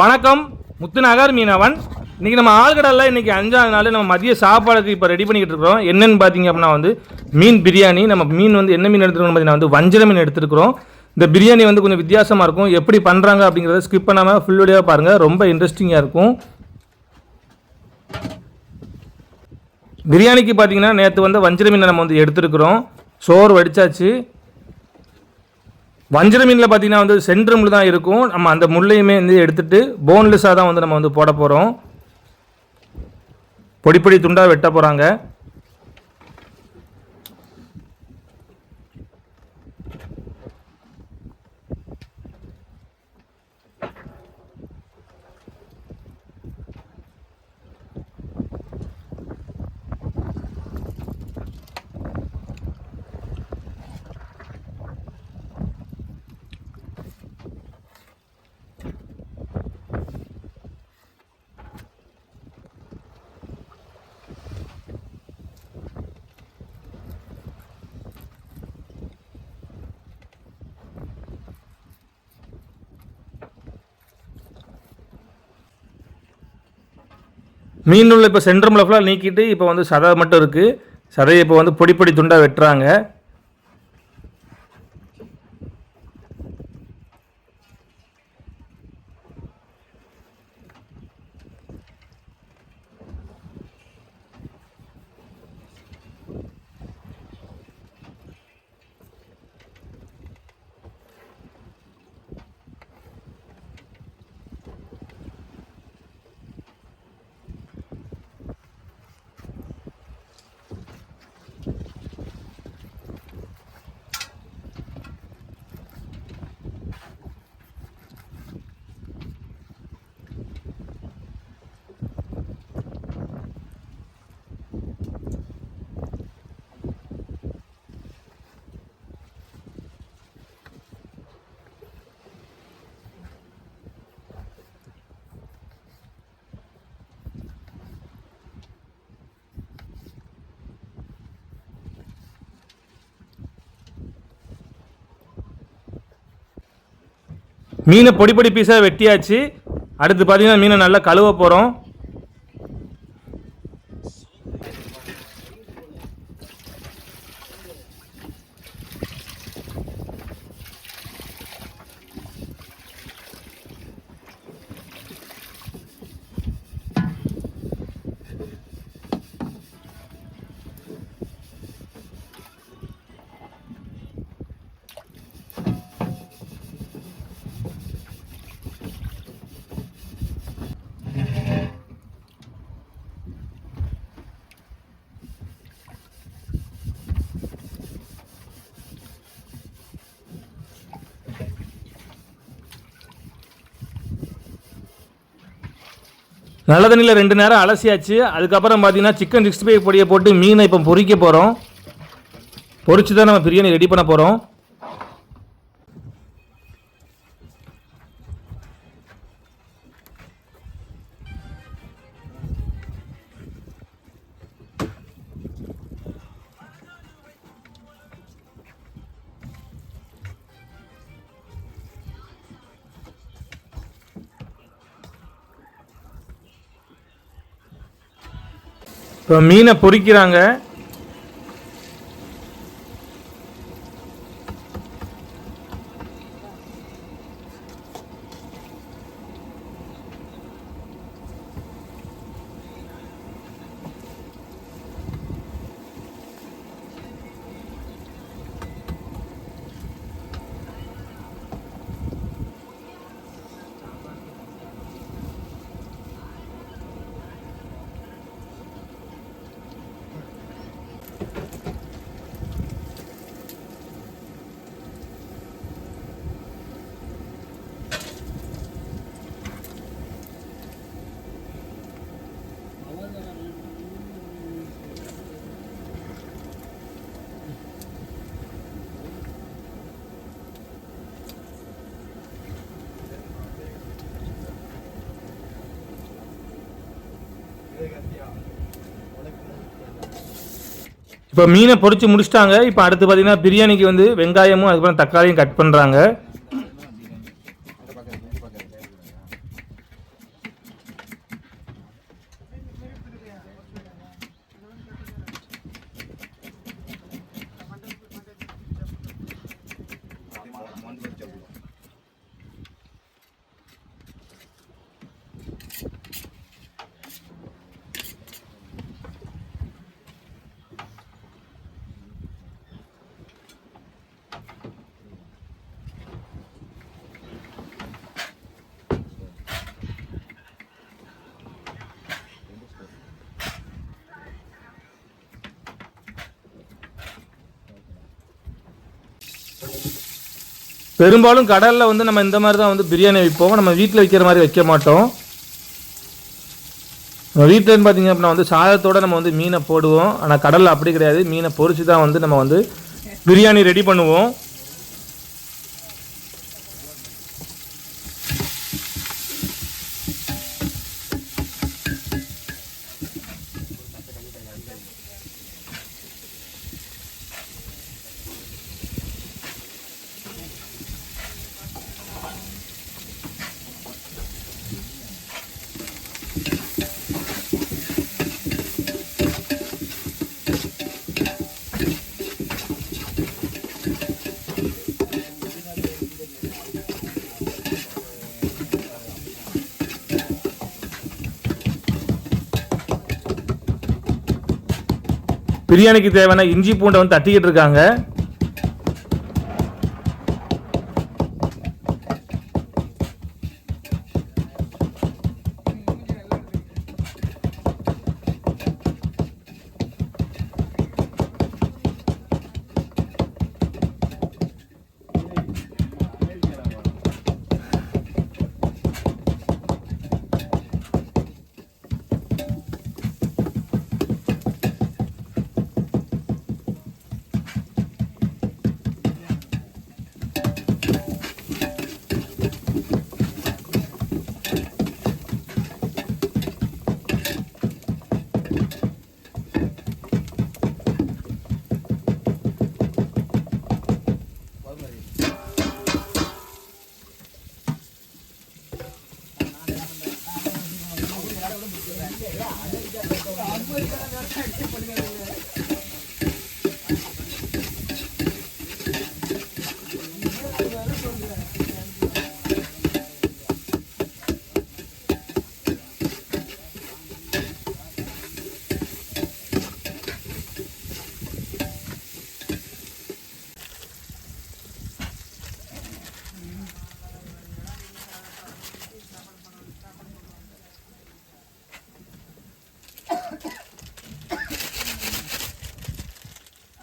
வணக்கம். முத்துநகர் மீனவன். இன்றைக்கி நம்ம ஆழ்கடலில் இன்றைக்கி அஞ்சாவது நாள் நம்ம மதிய சாப்பாடுக்கு இப்போ ரெடி பண்ணிக்கிட்டு இருக்கிறோம். என்னென்னு பார்த்தீங்க அப்படின்னா வந்து மீன் பிரியாணி. நம்ம மீன் வந்து என்ன மீன் எடுத்துருக்கோம் பார்த்தீங்கன்னா வந்து வஞ்சர மீன் எடுத்துருக்கிறோம். இந்த பிரியாணி வந்து கொஞ்சம் வித்தியாசமாக இருக்கும். எப்படி பண்ணுறாங்க அப்படிங்கிறத ஸ்கிப் பண்ணாமல் ஃபுல் வீடியோவாக பாருங்கள் ரொம்ப இன்ட்ரெஸ்டிங்காக இருக்கும். பிரியாணிக்கு பார்த்தீங்கன்னா நேற்று வந்து வஞ்சர மீனை நம்ம வந்து எடுத்துருக்குறோம். சோறு வடித்தாச்சு வஞ்சிர மீனில் பார்த்தீங்கன்னா வந்து சென்ட்ரு முள் தான் இருக்கும். நம்ம அந்த முள்ளையுமே வந்து எடுத்துட்டு போன்லெஸ்ஸாக தான் வந்து நம்ம வந்து போட போகிறோம் பொடி பொடி துண்டாக வெட்ட போகிறாங்க மீன் இப்போ சென்ட்ரு ஃபுல்லாக நீக்கிட்டு இப்போ வந்து சதை மட்டும் இருக்குது சதையை இப்போ வந்து பொடி பொடி துண்டாக வெட்டுறாங்க. மீனை பொடி பொடி பீஸாக வெட்டியாச்சு. அடுத்து பார்த்திங்கன்னா மீனை நல்லா கழுவ போகிறோம் நல்ல தண்ணியில் ரெண்டு நேரம் அலசியாச்சு. அதுக்கப்புறம் பார்த்தீங்கன்னா சிக்கன் சிக்ஸ்டி ஃபைவ் பொடியை போட்டு மீனை இப்போ பொறிக்க போகிறோம் பொறிச்சு தான் நம்ம பிரியாணி ரெடி பண்ண போகிறோம் இப்போ மீனை பொறிக்கிறாங்க. இப்போ மீனை பொறிச்சு முடிச்சிட்டாங்க. இப்போ அடுத்து பார்த்தீங்கன்னா பிரியாணிக்கு வந்து வெங்காயமும் அதுக்கப்புறம் தக்காளியும் கட் பண்ணுறாங்க பெரும்பாலும் கடலில் வந்து நம்ம இந்த மாதிரி தான் வந்து பிரியாணி வைப்போம். நம்ம வீட்டில் வைக்கிற மாதிரி வைக்க மாட்டோம். நம்ம வீட்டில் பார்த்தீங்க அப்படின்னா வந்து சாதத்தோட நம்ம வந்து மீனை போடுவோம். ஆனால் கடலில் அப்படி கிடையாது. மீனை பொறிச்சு தான் வந்து நம்ம வந்து பிரியாணி ரெடி பண்ணுவோம். பிரியாணிக்கு தேவையான இஞ்சி பூண்டை வந்து தட்டிக்கிட்டு இருக்காங்க.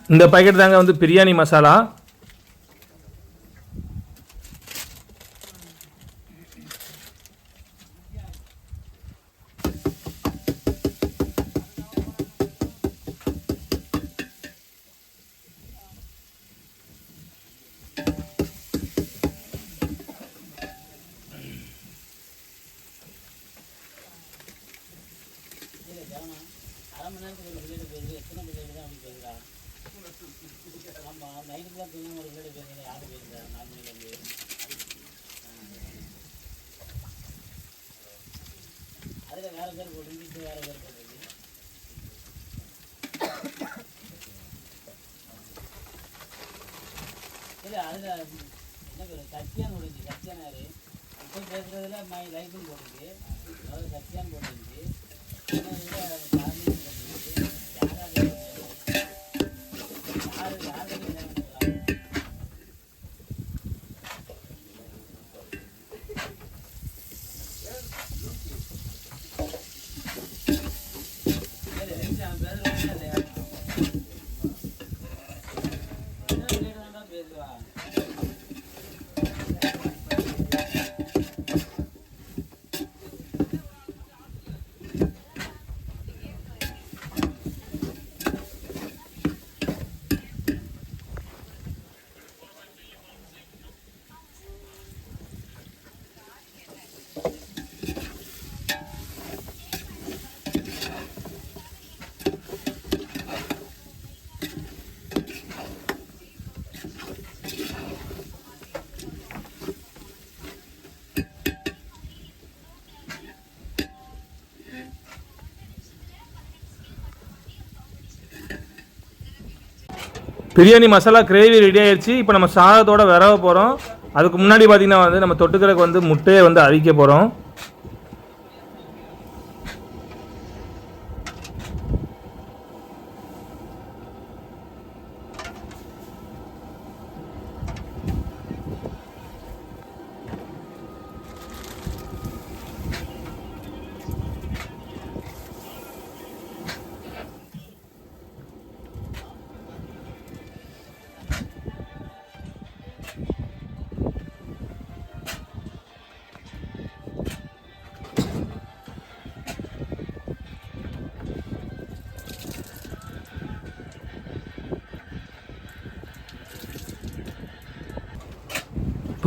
இந்த பாக்கெட் தாங்க வந்து பிரியாணி மசாலா அரை மணி நேரத்துக்கு ஒரு பிளேட் போயிருது எத்தனை பிளேட் தான் அப்படி போயிருக்கா ஆமாம் நைட்டுக்குலாம் தூங்காம ஒரு பிளேட் போயிருந்தீங்க யாரு போயிருந்தா நாலு மணிலேருந்து அதில் வேறு பேர் போட்டு வேறு பேர் போட்டுருக்கு இல்லை அதில் என்ன பேர் சத்தியான் முடிஞ்சு சத்தியான் யாரு இப்போ பேசுகிறதுல மை லைஃப்னு போட்டுருக்கு அதாவது சத்தியான் போட்டுருந்துச்சு பிரியாணி மசாலா கிரேவி ரெடி ஆயிடுச்சு. இப்போ நம்ம சாதத்தோட விரவ போகிறோம் அதுக்கு முன்னாடி பார்த்திங்கன்னா வந்து நம்ம தொட்டுக்கிறதுக்கு வந்து முட்டையை வந்து அவிக்க போகிறோம்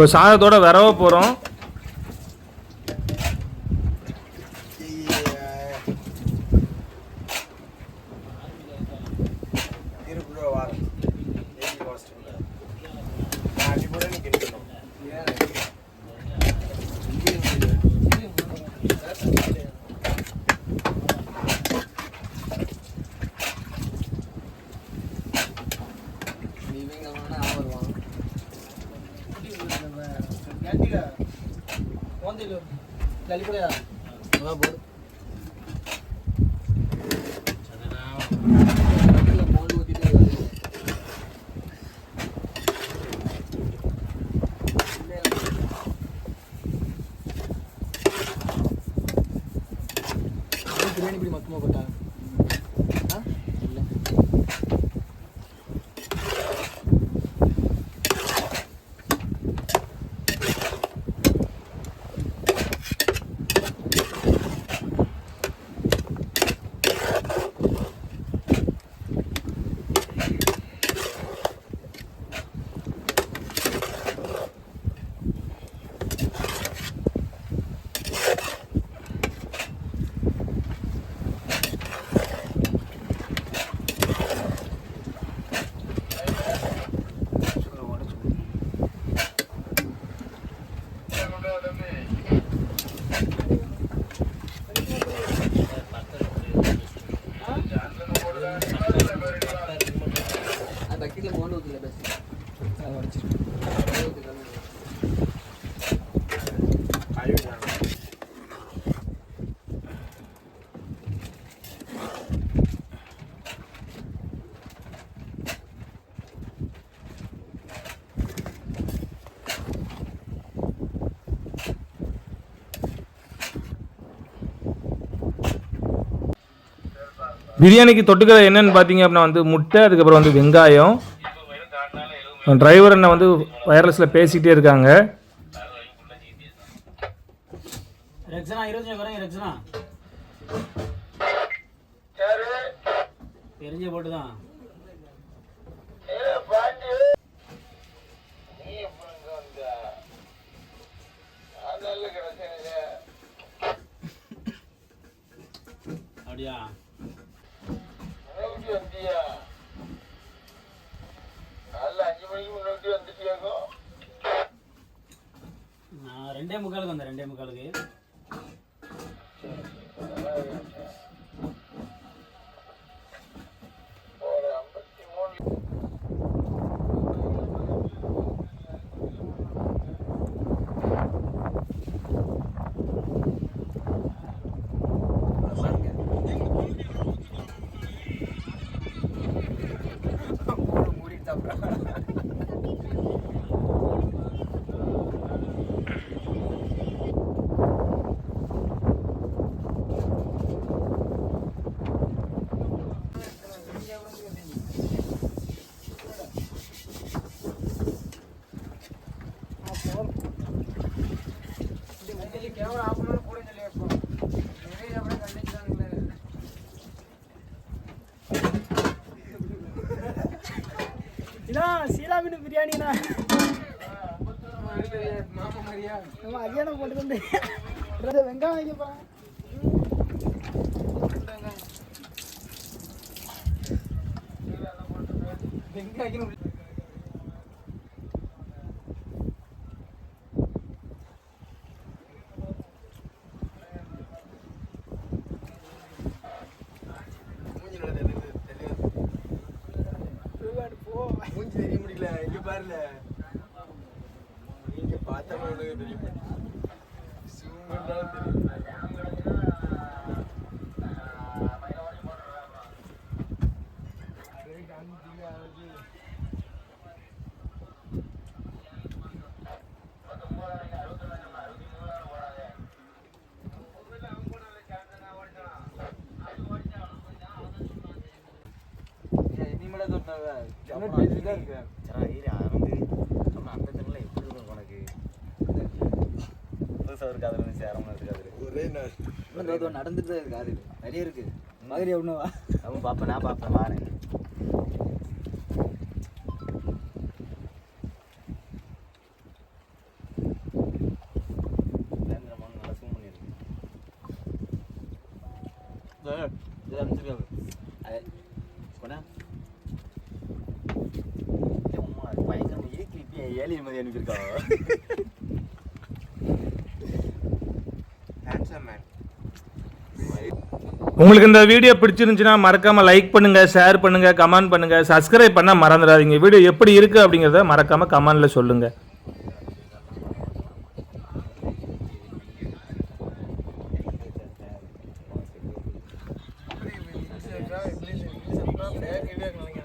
இப்போ சாதத்தோட விரவ போகிறோம் பிரியாணிக்கு தொட்டுக்கிற என்னன்னு பார்த்தீங்க அப்படின்னா வந்து முட்டை அதுக்கப்புறம் வந்து வெங்காயம். டிரைவர் அண்ணன் வந்து வயர்லெஸில் பேசிக்கிட்டே இருக்காங்க. தெரிஞ்ச போட்டு தான். அப்படியா? நான் ரெண்டே முக்காலுக்கு வந்தேன் ரெண்டே முக்காலுக்கு. நம்ம அஜயனை போட்டு வந்து வெங்காயம் வைக்கப்பா போகிறேன் வெங்காயம் போ என்ன பேசிட்டு தான் இருக்கேன் சரா ஏறி அறந்து அந்த தெருல எப்படி இருக்கும் உனக்கு புதுசாக இருக்காது வந்து சேரமாக இருக்காது இன்னும் தோத்து நடந்துட்டு தான் இருக்கு அது நிறைய இருக்கு மாதிரி ஒன்றும் அவன் பார்ப்பேன் நான் பார்ப்பேன் வாரேன் பயங்கரமான நல்லா zoom alien மாதிரி அனுப்பியிருக்காங்க. உங்களுக்கு இந்த வீடியோ பிடிச்சிருந்துச்சுன்னா மறக்காம லைக் பண்ணுங்க ஷேர் பண்ணுங்க கமெண்ட் பண்ணுங்க சப்ஸ்கிரைப் பண்ண மறந்துடாதீங்க வீடியோ எப்படி இருக்கு அப்படிங்கிறத மறக்காம கமெண்ட்ல சொல்லுங்க ப்ளீஸ்